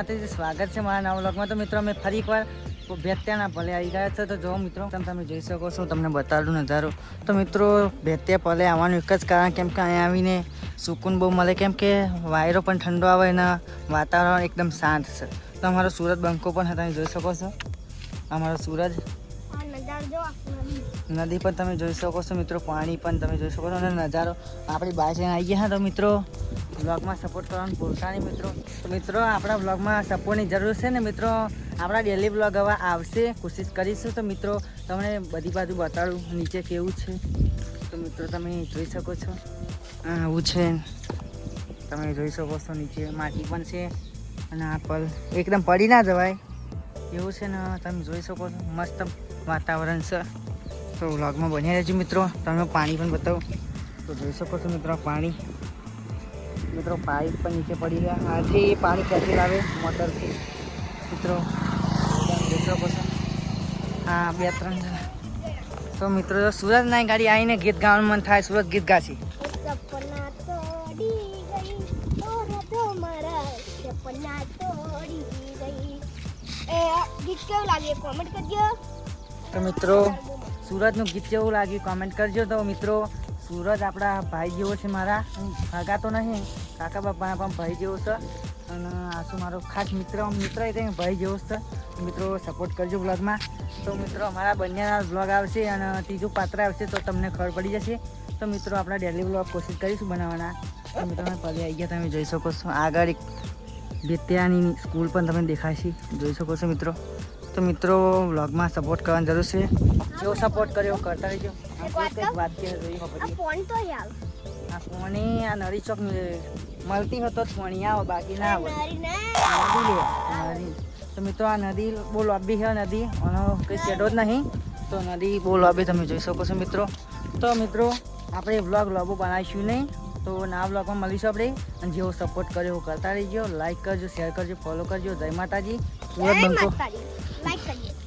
સ્વાગત છે મારા નવા વ્લોગમાં. તો મિત્રો અમે ફરી એકવાર ભેત્યાના પલે આવી ગયા છે. તો જો મિત્રો તમે તમે જોઈ શકો છો તમને બતાડું નજારો. તો મિત્રો ભેત્યા પલે આવવાનું એક જ કારણ કેમ કે અહીંયા આવીને સુકૂન બહુ મળે. કેમ કે વાયરો પણ ઠંડો આવે અને વાતાવરણ એકદમ શાંત છે. તો અમારો સુરત બંકો પણ તમે જોઈ શકો છો. અમારો સૂરજ. નદી. પણ તમે જોઈ શકો છો મિત્રો. પાણી પણ તમે જોઈ શકો છો અને નજારો. આપણી બાજુ આવી ગયા હા તો મિત્રો. બ્લોગમાં સપોર્ટ કરવાનું ભૂલતા નહીં મિત્રો. મિત્રો, આપણા બ્લોગમાં સપોર્ટની જરૂર છે ને મિત્રો, આપણા ડેલી બ્લોગ હવે આવશે. કોશિશ કરીશું તો મિત્રો, તમને બધી બાજુ બતાડું, નીચે કેવું છે. તો મિત્રો, તમે જોઈ શકો છો. આવું છે. તમે જોઈ શકો છો, નીચે માટી પણ છે અને આ પલ એકદમ પડી ના જવાય. એવું છે ને, તમે જોઈ શકો છો. મસ્ત વાતાવરણ છે. તો વ્લોગમાં બની રહેજો મિત્રો. તમે પાણી પણ બતાવો. તો જોઈ શકો છો મિત્રો પાણી. મિત્રો પાઇપ પણ નીચે પડી ગયા. આથી પાણી ક્યાંથી લાવે? મોટરથી. મિત્રો મિત્રો પસંદ હા બે ત્રણ જણા. તો મિત્રો સુરત ના ગાડી આવીને ગીત ગાવાનું મન થાય સુરત ગીત ગાશી. ગીત કેવું લાગે કોમેન્ટ કરજો. તો મિત્રો સુરતનું ગીત કેવું લાગ્યું? કોમેન્ટ કરજો તો મિત્રો. સુરત આપણા ભાઈ જેવો છે મારા. કાકા તો નહીં, કાકા બાપાના પણ ભાઈ જેવો છે. અને આ શું મારો ખાસ મિત્ર મિત્ર એટલે ભાઈ જેવો છે. મિત્રો સપોર્ટ કરજો બ્લોગમાં તો મિત્રો અમારા બંનેના બ્લોગ આવશે અને ત્રીજું પાત્ર આવશે તો તમને ખબર પડી જશે. તો મિત્રો આપણા ડેલી બ્લોગ કોશિશ કરીશું બનાવવાના. તો મિત્રો પગે આવી ગયા, તમે જોઈ શકો છો. આગળ એક બેત્યાની સ્કૂલ પણ તમે દેખાશે. જોઈ શકો છો મિત્રો. તો મિત્રો વ્લોગમાં સપોર્ટ કરવાની જરૂર છે. જેવો સપોર્ટ કર્યો, કરતા રહેજો. એક વાત વાત કે આ ફોન તો યાર. આ ફોની આ નરી ચોક મળતી હતો ફોની આવો બાકી ના આવે નારી ને નદી તો મિત્રો આ નદી બહુ લોબી છે નદી. આનો કંઈ શેડો જ નહીં. તો નદી બહુ લોબી તમે જોઈ શકો છો મિત્રો. તો મિત્રો આપણે વ્લોગ લોબો બનાવીશું નહીં. તો ના વ્લોગમાં મળીશું આપણે. અને જેવો સપોર્ટ કર્યો એવું કરતા રહીજો. લાઈક કરજો શેર કરજો ફોલો કરજો. જય માતાજી. સુરત બંકો લાઈક કરજો